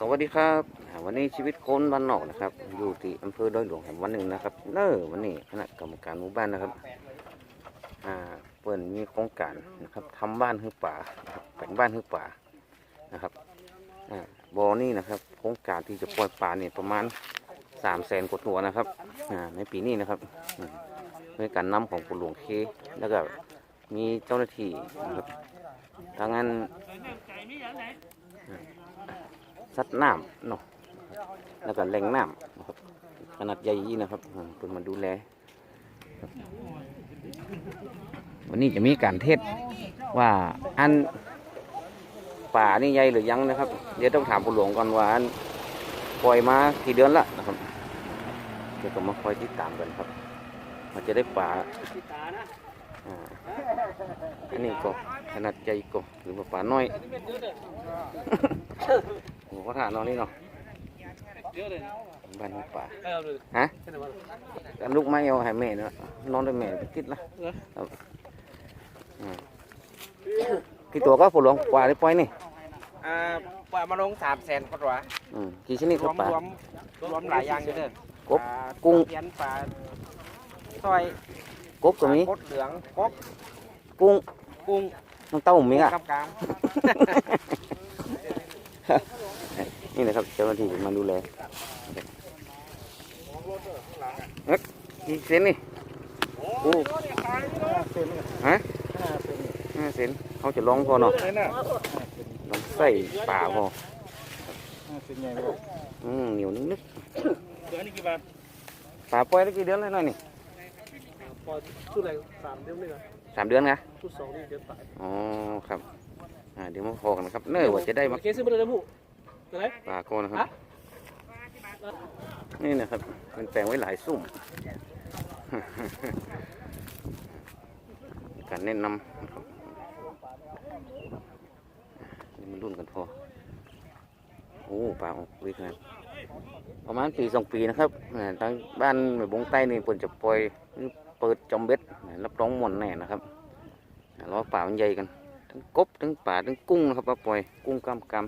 สวัสดีครับ วันนี้ชีวิตคนบ้านนอกนะครับ อยู่ที่อำเภอดอยหลวงแห่งวันหนึ่งนะครับเนอวันนี้คณะกรรมการหมู่บ้านนะครับอ่าเปิดมีโครงการนะครับทำบ้านให้ป่าแบ่งบ้านให้ป่านะครับอ่าบอนี่นะครับ โครงการที่จะปล่อยป่าเนี่ยประมาณสามแสนกว่าตัวนะครับอ่าในปีนี้นะครับด้วยการนำของปู่หลวงเคแล้วก็มีเจ้าหน้าที่นะครับทางนั้น สัตว์น้ำเนาะแล้วก็แหล่งน้ำนะครับขนาดใหญ่ยี่นะครับเพิ่นมาดูแลวันนี้จะมีการเทศว่าอันป่านี่ใหญ่หรือยังนะครับ เดี๋ยวต้องถามผู้หลวงก่อนว่าอันปล่อยมากี่เดือนละนะครับเดี๋ยวก็มาคอยติดตามกันครับ มันจะได้ป่า อ่าอันนี้ก็ขนาดใหญ่ก็หรือว่าป่าน้อยโอ้โหถ่านนอนนี่เนาะบ้านของป่าฮะกันลูกไม้เอาให้แม่เนาะนอนด้วยแม่ไปติดละครับอืมกี่ตัวก็ฝนหลวงป่าได้ปล่อยนี่อ่าปล่อยมาลงสามแสนกว่าอืมกี่ชนิดรควรับมป่ารวมรวมหลายอย่างอยู่เด้อกบปลากุ้งเพียนปลาซอย กบก็มีปลากดเหลืองกบกุ้งกุ้งน้ำเต้ามีอะกับกลางนี่นะครับเจ้าหน้าที่มาดูแลเอ๊ะกี่เซนนี่โอ้ฮะห้าเซนเขาจะลองพอเนาะลองใส่ป่าพอเป็นไงบ่อืมเหนียวนึกเดือนนี้กี่บาทๆป่าปล่อยได้กี่เดือนแล้วน้อยนี่ พอชุดอะไรสามเดือนนี่นะสามเดือนนะชุดสองนี่เดือนตายอ๋อครับอ่าเดี๋ยวมาพอกันนะครับเนื้อว่าจะได้มาเคสซื้อมาเลยนะผู้ตัวไหนป่าโกนะครับนี่นะครับเป็นแปลงไว้หลายสุ่มการแนะนำนะครับนี่มันรุ่นกันพอโอ้ป่าออกวิกนะประมาณปีสองปีนะครับอ่าทางบ้านแม่บงใต้นี่เปิดจะปล่อยหรือ เปิดจอมเบ็ดรับรองหมดแน่นะครับอ่าแล้วป่ามันใหญ่กันทั้งกบทั้งป่าทั้งกุ้งนะครับมาปล่อยกุ้งกำกำ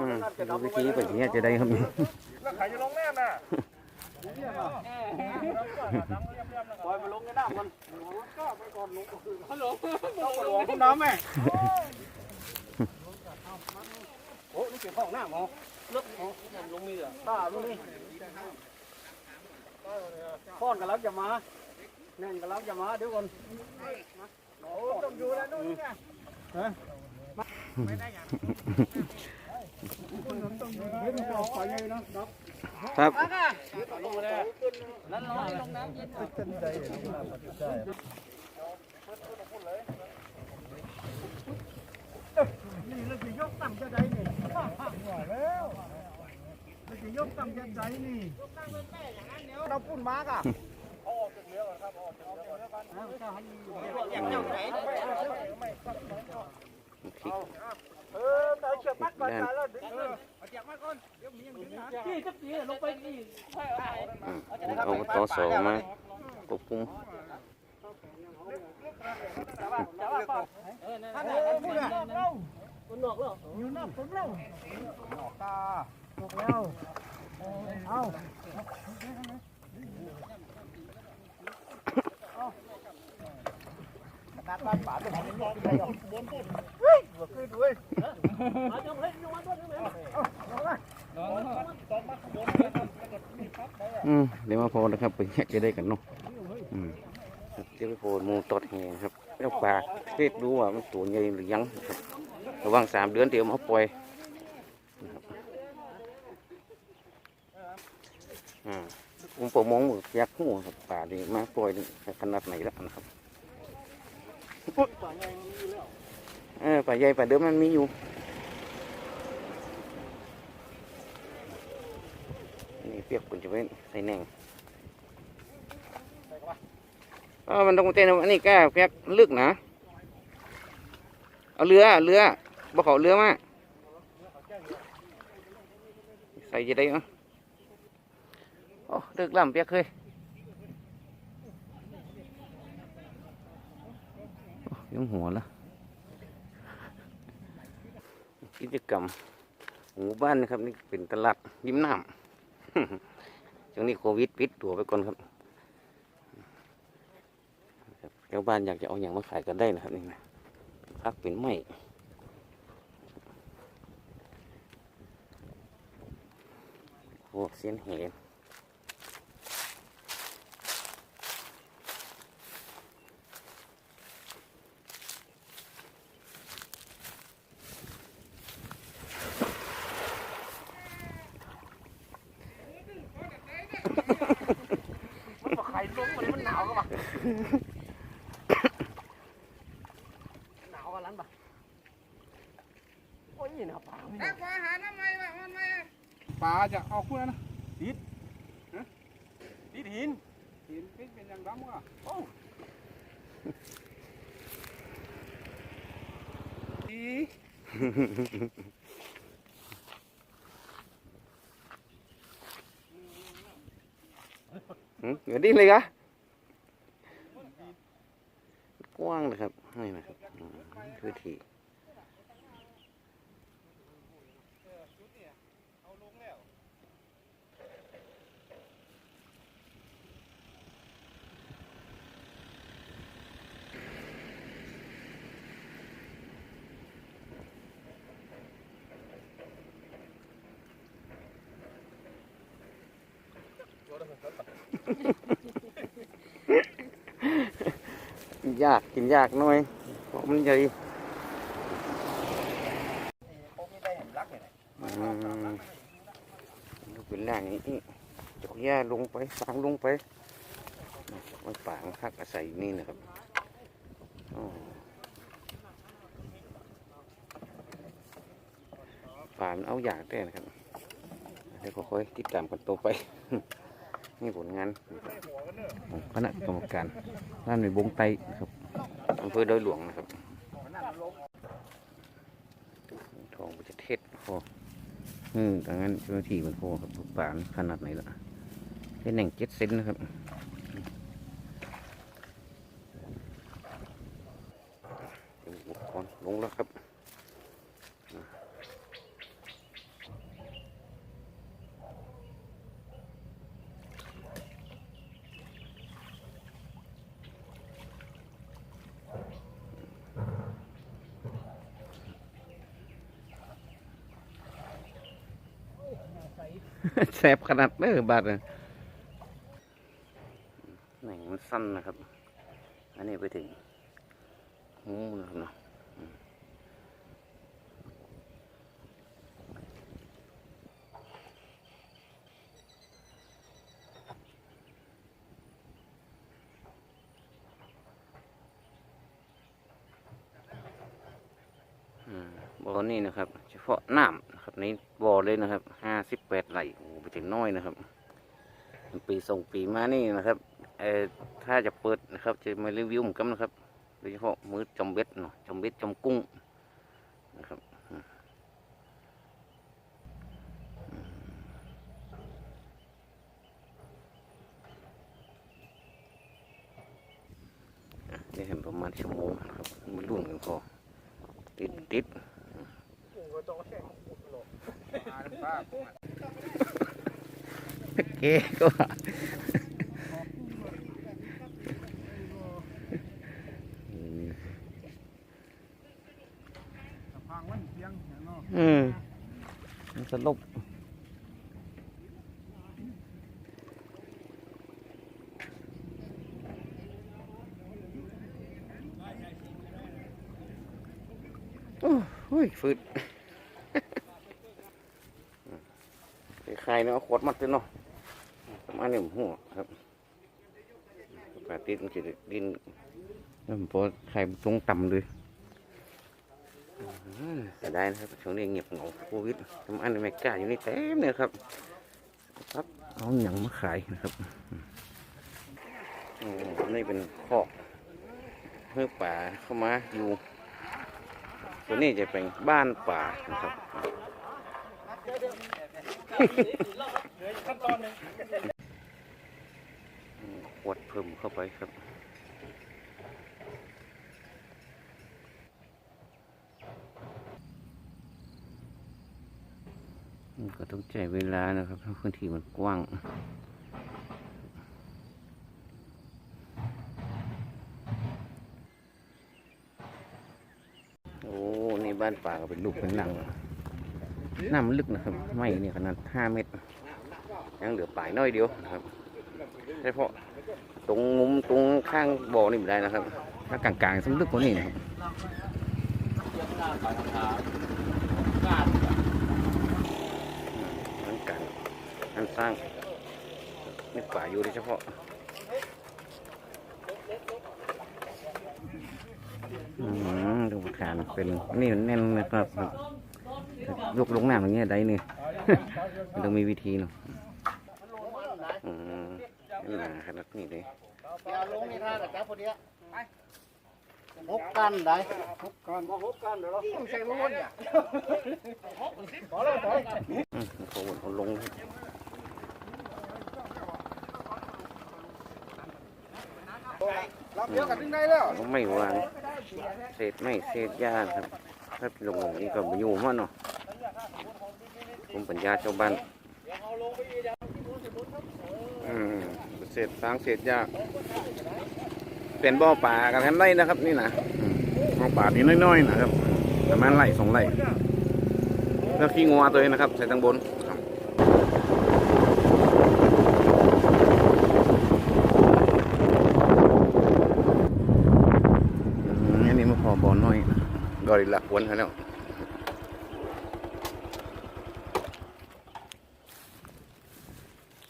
อืมดูวิธีแบบนี้จะได้ครับนี่แล้วขายจะลงแน่น่ะ ปล่อยไปลงในน้ำมันก็ไปก่อนลงฮัลโหลต้องลงคุณน้ำแม่โอ้นี่เก็บของหน้าหมอลึกหมอลงมีเหรอตาลูกนี่พ่อนกันแล้วจะมาแน่นกันแล้วจะมาเดี๋ยวก่อนโอ้ต้องอยู่แล้วนู่นเนี่ยฮะครับนั่นลอยลง น้ำเย็นนี่เราจะยกตั้งจะได้นี่แล้วเราจะยกตั้งจะได้นี่เราปุ่นมากอะพริก เออแต่เชือกมัดก่อน ด้าน แล้วดึงเลยเอาเชือกมัดก่อนเดี๋ยวมีอย่างนี้นะพี่ก็ตีลงไปนี่ อืม เอาตอสอมาควบคุมท่านไหนกันพูด อะคนนอกแล้วอยู่นอกผมแล้วนอกตานอกแล้วเอาตัดบ้านป่าไปทำยังไงได้หรอเฮ้ยหัวขึ้นด้วยมาจังเลยยังมาต้นยังไงเอาลงมาลงมาตกมาขบวนแล้วก็มีพับไปอะอืมเดี๋ยวมาพอนะครับไปแยกจะได้กันเนาะอืมครับเดี๋ยวไปโพดหมูตอดแหงครับแล้วปลาเทศดูว่ามันตัวใหญ่หรือยังนะครับระหว่างสามเดือนเดี๋ยวมาเอาปล่อยนะครับอ่าผมประมงอยากหัวครับปลาดีมาปล่อยนี่ขนาดไหนแล้วนะครับเออป่า ใหญ่ป่าเดิมมันมีอยู่นี่เปียกคุณจะไว้ใส่แหน่งเออมันต้องเต้นอันนี้แก้เปียกลึกนะเอาเรือเรือบ่เขาเรือมาใส่จะได้เนาะตึกล่ำเปียกเคยยังหัวละ กิจกรรมหมู่บ้านนะครับ นี่เป็นตลาดยิ้มน้ำช่วงนี้โควิดปิดตัวไปก่อนครับชาวบ้านอยากจะเอาอย่างมาขายกันได้นะครับนี่นะพักเป็นไม้โอ้เสียนเหน มันบอกไข่ลงมันมันหนาวก็ปะ หนาวกันลันปะโอ้ยหนาวปากไม่หนาวปลาจะเอาคู่นั้นนะดิดหินเห็นเป็นเป็นอย่างดำว่ะโอ้ดีหืมเดี๋ยวดิ้นเลยกะ กว้างนะครับนี่นะครับอืมคือที่ ยากกินยากหน่อยเพราะมันใหญ่โอ้ไม่ได้เห็นรักเลยนะอืมดูเป็นแรงอย่างนี้จอกหญ้าลงไปฟางลงไปมันป่างพักอาศัยอยู่นี่นะครับอ๋อป่ามันเอาอย่างได้นะครับเดี๋ยวค่อยๆติดตามกันต่อไป นี่ผลงานของคณะกรรมการร้านในบงไตนะครับอำเภอดอยหลวงนะครับทองประเทศพออืมดังนั้นเจ้าหน้าที่มันโคครับป่านขนาดไหนละเป็นแหน่งเจ็ดเซนนะครับเดี๋ยวอุปกรณ์ลงแล้วครับ แสบขนาดเด้อบาดเลยแหน่งมันสั้นนะครับ อันนี้ไปถึงหูนะครับเนาะอืมอืมบ่อนี่นะครับ เฉพาะน้ำนะครับในบ่อเลยนะครับห้าสิบแปดไหล ถึงน้อยนะครับ ปีส่งปีมานี่นะครับเออถ้าจะเปิดนะครับ จะมารีวิวเหมือนกันนะครับโดยเฉพาะมือจอมเบ็ดเนาะจอมเบ็ดจอมกุ้งนะครับอืมอะนี่เห็นประมาณชั่วโมงนะครับมันรุ่นกันพอติดติดปลาปลา เก๋ก็อืมมันสลบโอ้ยฟืด ใครเนาะขวดมัดเลยเนาะ มาณนี้ผมหัวครับปลาติดมันจะดินแล้วผมพอใครตรงต่ำเลยอืมเสียดายนะครับช่วงนี้เงียบเหงาโควิดทำอันในไม่กล้าอยู่นี่เต็มเลยครับครับเอาหนังมาขายนะครับอืมนี่เป็นคอกเพื่อป่าเข้ามาอยู่ตัวนี้จะเป็นบ้านป่านะครับ ขั้นตอนหนึ่ง วัดเพิ่มเข้าไปครับก็ต้องใจเวลานะครับเพราะพื้นที่มันกว้างโอ้นี่บ้านป่าก็เป็นลูกเป็นหลังน้ำมันลึกนะครับ ไม่เนี่ยขนาดห้าเมตร ยังเหลือป่ายน้อยเดียวนะครับเฉพาะ ตรงมุมตรงข้างบ่อนี่ไม่ได้นะครับ ถ้ากลางๆสมลึกกว่านี้นะครับทั้งการทั้งสร้างนี่ป่าอยู่โดยเฉพาะอืมดูฐานเป็นนี่มันแน่นนะครับครับยกลงน้ำอย่างเงี้ยได้นี่มันต้องมีวิธีเนาะอืมนี่ หนาขนาดนี้เลยอย่าลงนี่ท่าแต่จับพอดีหกกันได้หกกันหกกันเดี๋ยวเราต้องใช้ม้วนเนี่ยขอแล้วขออืมเขาวนเขาลงรับเยอะกันถึงได้แล้วเขาไม่วางเศษไม่เศษหญ้าครับ ถ้าลงอย่างนี้ก็มาอยู่มันเนาะผมปัญญาชาวบ้านอืมเศ ษฟางเศษหญ้าเป็นบ่อป่ากันทันไร่นะครับ นี่นะบ่อป่านี่น้อยๆนะครับประมาณไร่สองไร่แล้วขี้งัวตัวเองนะครับ ใส่ตังบนอันนี้มาพอบ่อน้อยดอยละวนแล้ว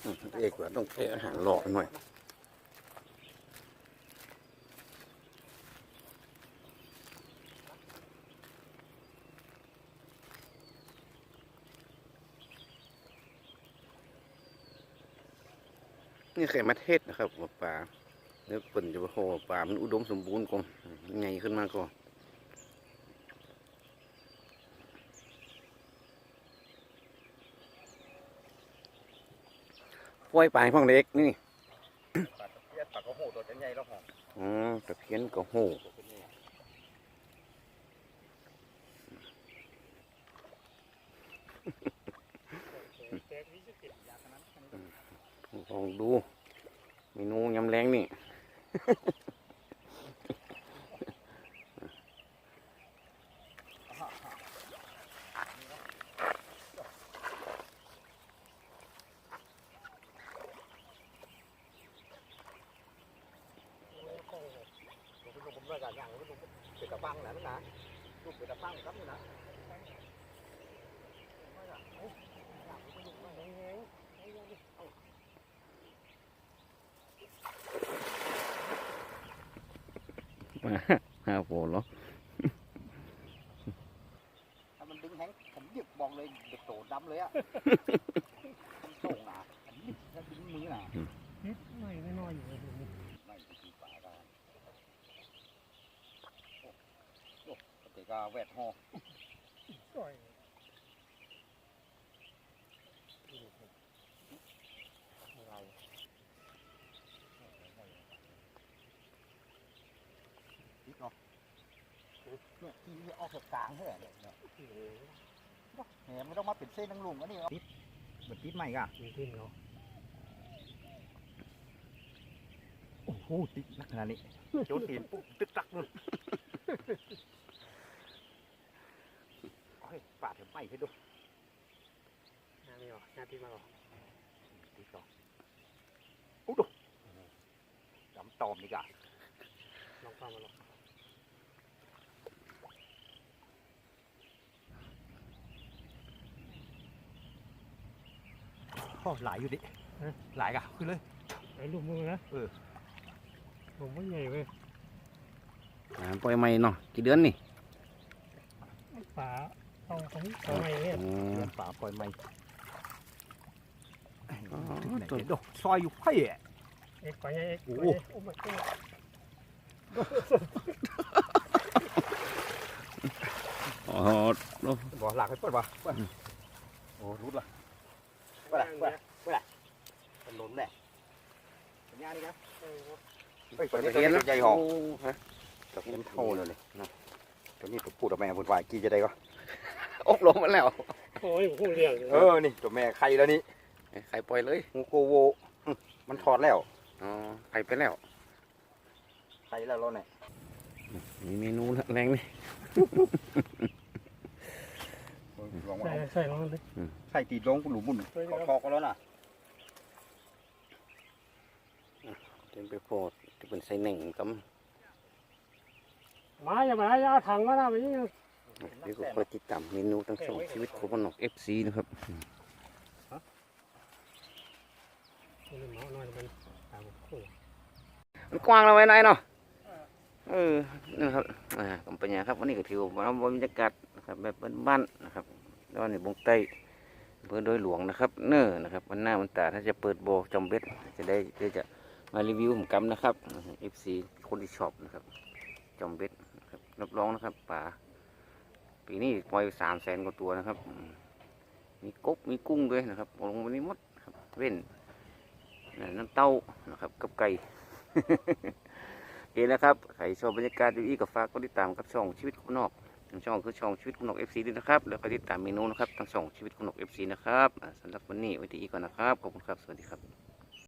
อืม เอกว่าต้องใช้อาหารหล่อหน่อยนี่ไข่มาเทศนะครับว่าปลาเนื้อปิ่นจะว่าโหปลามันอุดมสมบูรณ์กว่าไงขึ้นมาก็ ปล่อยปลาให้พ่องเล็กนี่ปากกระโหตัวใหญ่แล้วหอมอ๋อตะเพียนก็โหลองดู เมนูยำแรงนี่ ผมด้วยกันอย่างผมเป็ นตะฟังนะนั่นนะลูกเป็นตะฟังครับนี่นะห้าโปเหรอถ้ามันดึงแห้งผมหยิบบอกเลยเด็กโตดำเลยอะมันโต่งอะผมหยิบแล้วดึงมือน่ะนิดหน่อยน้อยอยู่เลยไม่ตีปลาได้โอ้โอ้ป กติก็แวดหอสวยติดเนาะเนี่ยที่ออกจากกลางเท่าไหร่เนี่ยเนี่ยแหมไม่ต้องมาเป็นเส้นนังลุงอันนี้ติดเหมือนติดใหม่ก่ะมีขึ้นเนาะโอ้โหติดนักขนาดนี้โจนเห็นปุ๊บตึกตักเลย เฮ้ยปาดเถอะไปให้ดูหน้าไม่ออกหน้าที่มาออกติดต่อโอ้ดูจำตอมนี่ก่ะลองฟังมาลองโอ้หลายอยู่ดิหลายก่ะขึ้นเลยไอ้ลูกมือนะเออผมไม่ใหญ่เว้ยอ่าปล่อยไม่เนาะกี่เดือนนี่ฝา เอาของฝาใหม่เนี่ยอ๋อเดือนป่าปล่อยไม่อ๋อไหนตัวเห็นดูซอยอยู่ไพ่อะ เอ็กฝาใหญ่เอ็กโอ้โอ้โอ้ไม่ก็อ๋อบอหลักให้เปิดวะเปิดโอ้รุดละเปิดละเปิดละเปิดละเป็นล้นแหละงานนี่นะเออเฮ้ยตัวนี้เห็นตัวใหญ่หอกฮะตัวนี้เท่าเลยเลยตัวนี้ตัวพูดกับแม่พูดว่ายกี่จะได้ก็ อบรมมาแล้ว โอ้ยหูเลี้ยงเออ นี่ตัวแม่ไข่แล้วนี่ใครปล่อยเลยงูโกโว มันถอดแล้ว อ๋อใครไปแล้ว ไข่แล้วเราเนี่ยมีเมนูแรงนี่ใส่ว่ใส่ลงเลยไข่ตีดลงหลุมบุ่นเขาคอกันแล้วน่ะเต็มไปโพดที่เป็นไส้หนึ่งกมาอย่ามาอย่าเอาถังมานะไปยิงำนี่ก็เปิดติดตามเมนูทั้งสองชีวิตของมันนอกเอฟซีนะครับนี่หมาหน่อยมันตามคู่มันกว้างเราไว้ไหนเนาะเออนะครับอ่ากำปัญญาครับวันนี้ก็ถือว่าบรรยากาศนะครับแบบบ้านๆนะครับแล้วนี่บงใต้อำเพื่อโดยหลวงนะครับ เน้อนะครับวันหน้าวันตาถ้าจะเปิดโบจอมเบ็ดจะได้เดี๋ยวจะมารีวิวผมกำนะครับเอฟซีคนที่ชอบนะครับจอมเบ็ดนะครับรับรองนะครับป่า ปีนี้ปล่อยสามแสนกว่าตัวนะครับ มีกบมีกุ้งด้วยนะครับลงมานี้มดครับเว้นน้ำเต้านะครับกับไก่โอเคนะครับใครชอบบรรยากาศดีๆก็ฝากกดติดตามกับช่องชีวิตคนนอกทางช่องคือช่องชีวิตคนนอกเอฟซีด้วยนะครับ แล้วก็ติดตามเมนูนะครับทั้งช่องชีวิตคนนอกเอฟซีนะครับอ่าสำหรับวันนี้ไว้ที่อีกก่อนนะครับ ขอบคุณครับ สวัสดีครับ